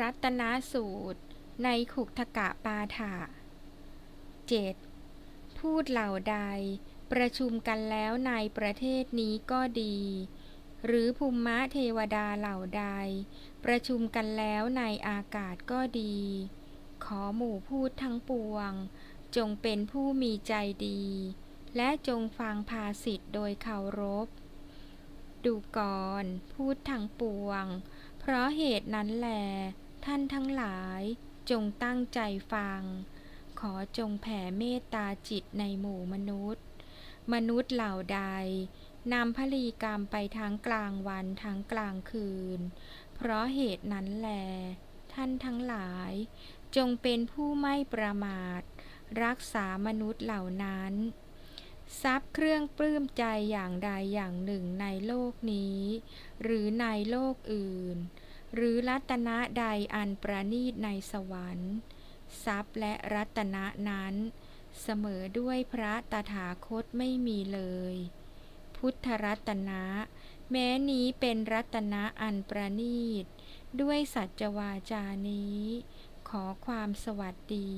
รัตนสูตร ในขุกทกะปาฐะ 7. พูดเหล่าใดประชุมกันแล้วในประเทศนี้ก็ดี หรือภูมิมะเทวดาเหล่าใด ประชุมกันแล้วในอากาศก็ดี ขอหมู่พูดทั้งปวง จงเป็นผู้มีใจดี และจงฟังภาสิทธ์โดยเคารพ ดูก่อน พูดทั้งปวง เพราะเหตุนั้นแหล ท่านทั้งหลายจงตั้งใจฟัง ขอจงแผ่เมตตาจิตในหมู่มนุษย์ มนุษย์เหล่าใดนำพลีกรรมไปทั้งกลางวันทั้งกลางคืน เพราะเหตุนั้นแล ท่านทั้งหลาย จงเป็นผู้ไม่ประมาท รักษามนุษย์เหล่านั้นทรัพย์เครื่องปลื้มใจอย่างใดอย่างหนึ่งในโลกนี้ หรือในโลกอื่น หรือรัตนะใดอันประณีตในสวรรค์ ทรัพย์และรัตนะนั้น เสมอด้วยพระตถาคตไม่มีเลย พุทธรัตนะแม้นี้เป็นรัตนะอันประณีต ด้วยสัจวาจานี้ ขอความสวัสดี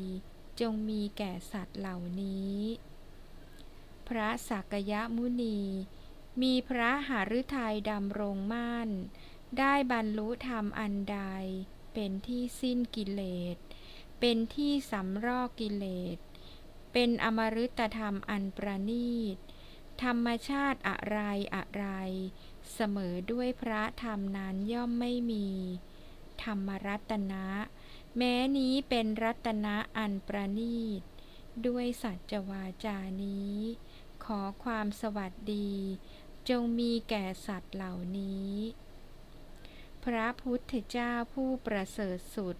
จงมีแก่สัตว์เหล่านี้ พระสักยะมุนี มีพระหฤทัยดำรงมั่น ได้บรรลุธรรมอันใด เป็นที่สิ้นกิเลส เป็นที่สำรอกกิเลส เป็นอมฤตธรรมอันประณีต ธรรมชาติอะไรอะไร เสมอด้วยพระธรรมนั้นย่อมไม่มี ธรรมรัตนะ แม้นี้เป็นรัตนะอันประณีต ด้วยสัจวาจานี้ ขอความสวัสดี จงมีแก่สัตว์เหล่านี้ พระพุทธเจ้าผู้ประเสริฐสุด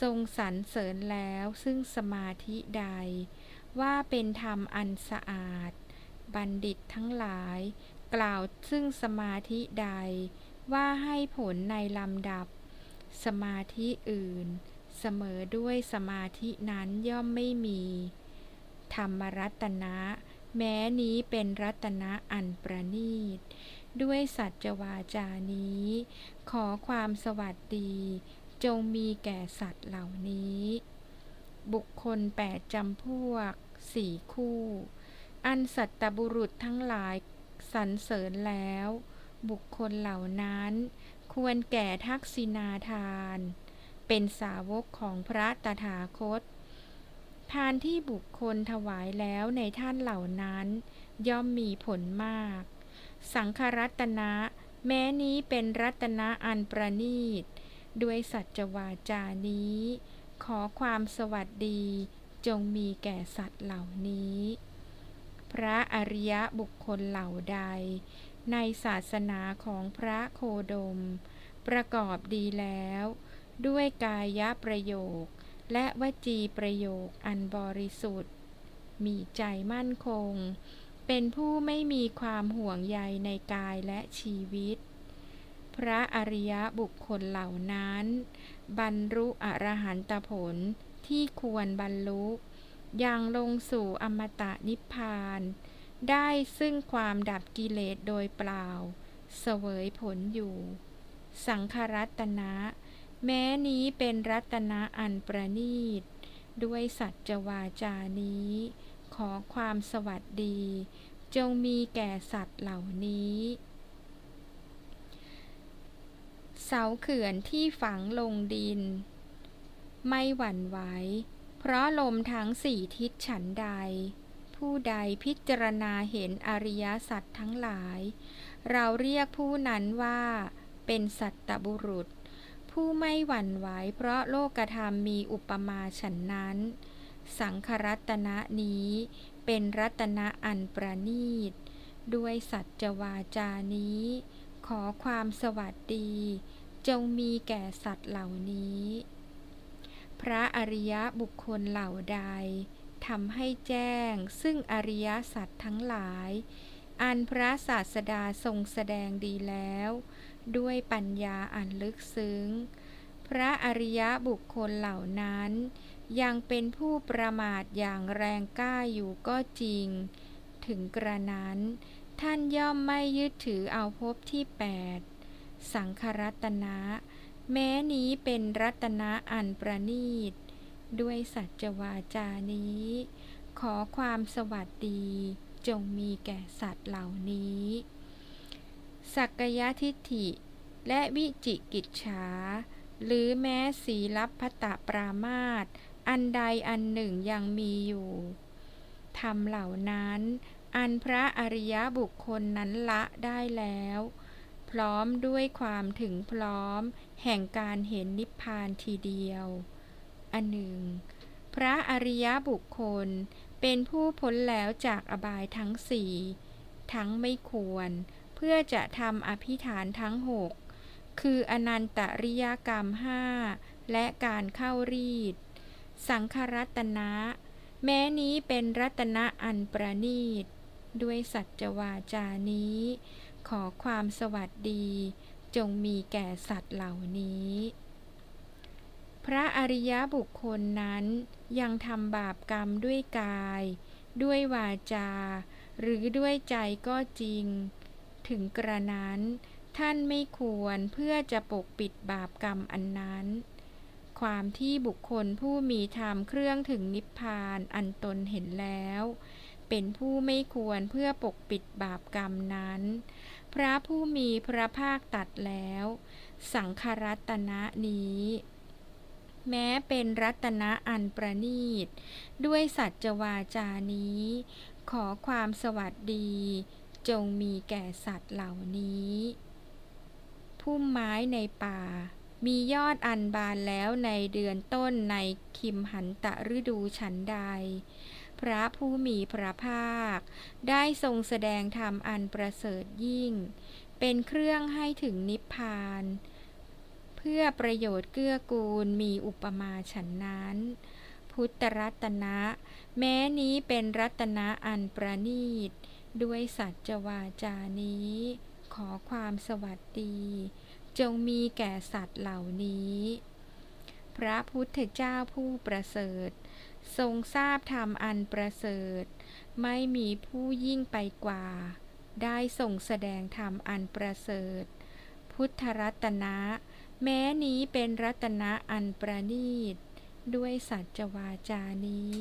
ทรงสรรเสริญแล้วซึ่งสมาธิใด ว่าเป็นธรรมอันสะอาด บัณฑิตทั้งหลาย กล่าวซึ่งสมาธิใด ว่าให้ผลในลำดับ สมาธิอื่น เสมอด้วยสมาธินั้นย่อมไม่มี ธรรมรัตนะ แม้นี้เป็นรัตนะอันประณีต ด้วยสัจวาจานี้ ขอความสวัสดี จงมีแก่สัตว์เหล่านี้ บุคคลแปดจำพวกสี่คู่ อันสัตตบุรุษทั้งหลายสรรเสริญแล้ว บุคคลเหล่านั้น ควรแก่ทักษิณาทาน เป็นสาวกของพระตถาคต ทานที่บุคคลถวายแล้วในท่านเหล่านั้น ย่อมมีผลมาก สังฆรัตนะ แม้นี้เป็นรัตนะอันประณีต ด้วยสัจวาจานี้ ขอความสวัสดีจงมีแก่สัตว์เหล่านี้ พระอริยบุคคลเหล่าใด ในศาสนาของพระโคดม ประกอบดีแล้ว ด้วยกายประโยค และวจีประโยคอันบริสุทธิ์ มีใจมั่นคง เป็นผู้ไม่มีความห่วงใยในกายและชีวิต พระอริยบุคคลเหล่านั้น บรรลุอรหันตผลที่ควรบรรลุยังลงสู่อมตะนิพพาน ได้ซึ่งความดับกิเลสโดยเปล่า เสวยผลอยู่ สังขรัตนะ แม้นี้เป็นรัตนะอันประณีต ด้วยสัจวาจานี้ ขอความสวัสดี จงมีแก่สัตว์เหล่านี้ เสาเขื่อนที่ฝังลงดิน ไม่หวั่นไหว เพราะลมทั้งสี่ทิศฉันใด ผู้ใดพิจารณาเห็นอริยสัจทั้งหลาย เราเรียกผู้นั้นว่าเป็นสัตตบุรุษ ผู้ไม่หวั่นไหวเพราะโลกธรรมมีอุปมาฉันนั้น สังครัตนะนี้เป็นรัตนะอันประณีต ด้วยสัจวาจานี้ ขอความสวัสดี จงมีแก่สัตว์เหล่านี้ พระอริยบุคคลเหล่าใดทำให้แจ้งซึ่งอริยสัจทั้งหลาย อันพระศาสดาทรงแสดงดีแล้ว ด้วยปัญญาอันลึกซึ้ง พระอริยบุคคลเหล่านั้น ยังเป็นผู้ประมาทอย่างแรงกล้าอยู่ก็จริง ถึงกระนั้น ท่านย่อมไม่ยึดถือเอาภพที่แปดสังครัตนะ แม้นี้เป็นรัตนะอันประณีต ด้วยสัจวาจานี้ ขอความสวัสดี จงมีแก่สัตว์เหล่านี้ สักกยทิฏฐิ และวิจิกิจฉาหรือแม้สีลับพตะปรามาต อันใดอันหนึ่งยังมีอยู่ธรรมเหล่านั้น อันพระอริยบุคคลนั้นละได้แล้ว พร้อมด้วยความถึงพร้อม แห่งการเห็นนิพพานทีเดียว อันหนึ่ง พระอริยบุคคลเป็นผู้พ้นแล้วจากอบายทั้งสี่ทั้งไม่ควร เพื่อจะทำอภิฐานทั้งหกคืออนันตริยกรรมห้าและการเข้ารีด สังครัตนะ แม้นี้เป็นรัตนะอันประณีต ด้วยสัจวาจานี้ ขอความสวัสดี จงมีแก่สัตว์เหล่านี้ พระอริยบุคคลนั้นยังทำบาปกรรมด้วยกาย ด้วยวาจา หรือด้วยใจก็จริง ถึงกระนั้นท่านไม่ควรเพื่อจะปกปิดบาปกรรมอันนั้น ความที่บุคคลผู้มีธรรมเครื่องถึงนิพพานอันตนเห็นแล้ว เป็นผู้ไม่ควรเพื่อปกปิดบาปกรรมนั้น พระผู้มีพระภาคตัดแล้ว สังครัตนะนี้ แม้เป็นรัตนะอันประณีต ด้วยสัจวาจานี้ ขอความสวัสดี จงมีแก่สัตว์เหล่านี้ พุ่มไม้ในป่า มียอดอันบานแล้วในเดือนต้นในคิมหันตะฤดูฉันใด พระผู้มีพระภาค ได้ทรงแสดงธรรมอันประเสริฐยิ่ง เป็นเครื่องให้ถึงนิพพาน เพื่อประโยชน์เกื้อกูลมีอุปมาฉันนั้น พุทธรัตนะ แม้นี้เป็นรัตนะอันประณีต ด้วยสัจวาจานี้ ขอความสวัสดี จงมีแก่สัตว์เหล่านี้ พระพุทธเจ้าผู้ประเสริฐ ทรงทราบธรรมอันประเสริฐ ไม่มีผู้ยิ่งไปกว่า ได้ทรงแสดงธรรมอันประเสริฐ พุทธรัตนะ แม้นี้เป็นรัตนะอันประณีต ด้วยสัจวาจานี้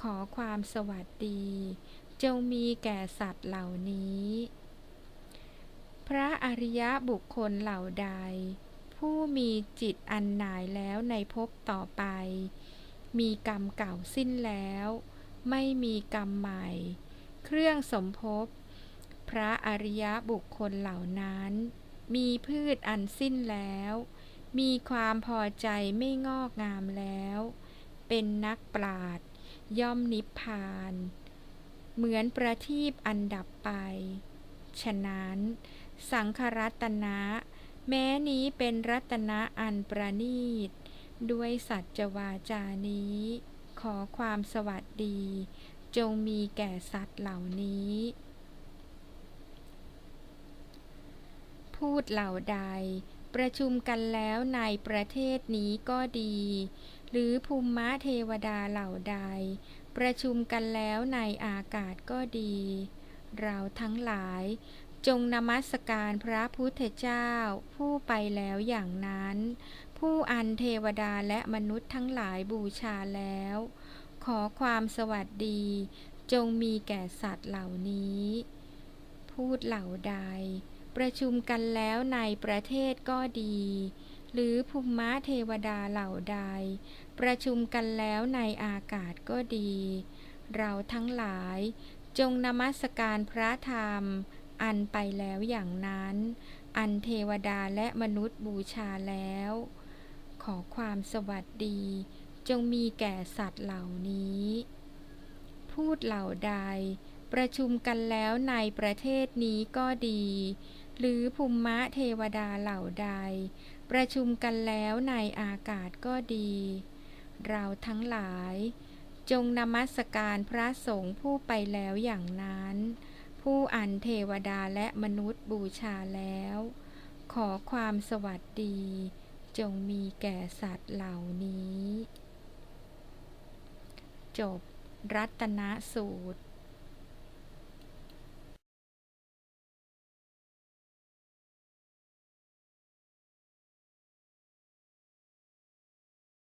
ขอความสวัสดี จงมีแก่สัตว์เหล่านี้ พระอริยบุคคลเหล่าใด ผู้มีจิตอันหน่ายแล้วในภพต่อไป มีกรรมเก่าสิ้นแล้ว ไม่มีกรรมใหม่ เครื่องสมภพพระอริยบุคคลเหล่านั้น มีพืชอันสิ้นแล้ว มีความพอใจไม่งอกงามแล้ว เป็นนักปราดย่อมนิพพาน เหมือนประทีปอันดับไป ฉะนั้น สังครัตนะ แม้นี้เป็นรัตนะอันประณีต ด้วยสัจวาจานี้ ขอความสวัสดี จงมีแก่สัตว์เหล่านี้ พูดเหล่าใด ประชุมกันแล้วในประเทศนี้ก็ดี หรือภูมิมะเทวดาเหล่าใด ประชุมกันแล้วในอากาศก็ดี เราทั้งหลาย จงนมัสการพระพุทธเจ้า ผู้ไปแล้วอย่างนั้น ผู้อันเทวดาและมนุษย์ทั้งหลายบูชาแล้ว ขอความสวัสดี จงมีแก่สัตว์เหล่านี้ พูดเหล่าใด ประชุมกันแล้วในประเทศก็ดี หรือภูมิมะเทวดาเหล่าใด ประชุมกันแล้วในอากาศก็ดี เราทั้งหลายจงนมัสการพระธรรม อันไปแล้วอย่างนั้น อันเทวดาและมนุษย์บูชาแล้ว ขอความสวัสดี จงมีแก่สัตว์เหล่านี้ พูดเหล่าใด ประชุมกันแล้วในประเทศนี้ก็ดี หรือภูมิมะเทวดาเหล่าใด ประชุมกันแล้วในอากาศก็ดี เราทั้งหลาย จงนมัสการพระสงฆ์ผู้ไปแล้วอย่างนั้น ผู้อันเทวดาและมนุษย์บูชาแล้ว ขอความสวัสดี จงมีแก่สัตว์เหล่านี้ จบ รัตนสูตร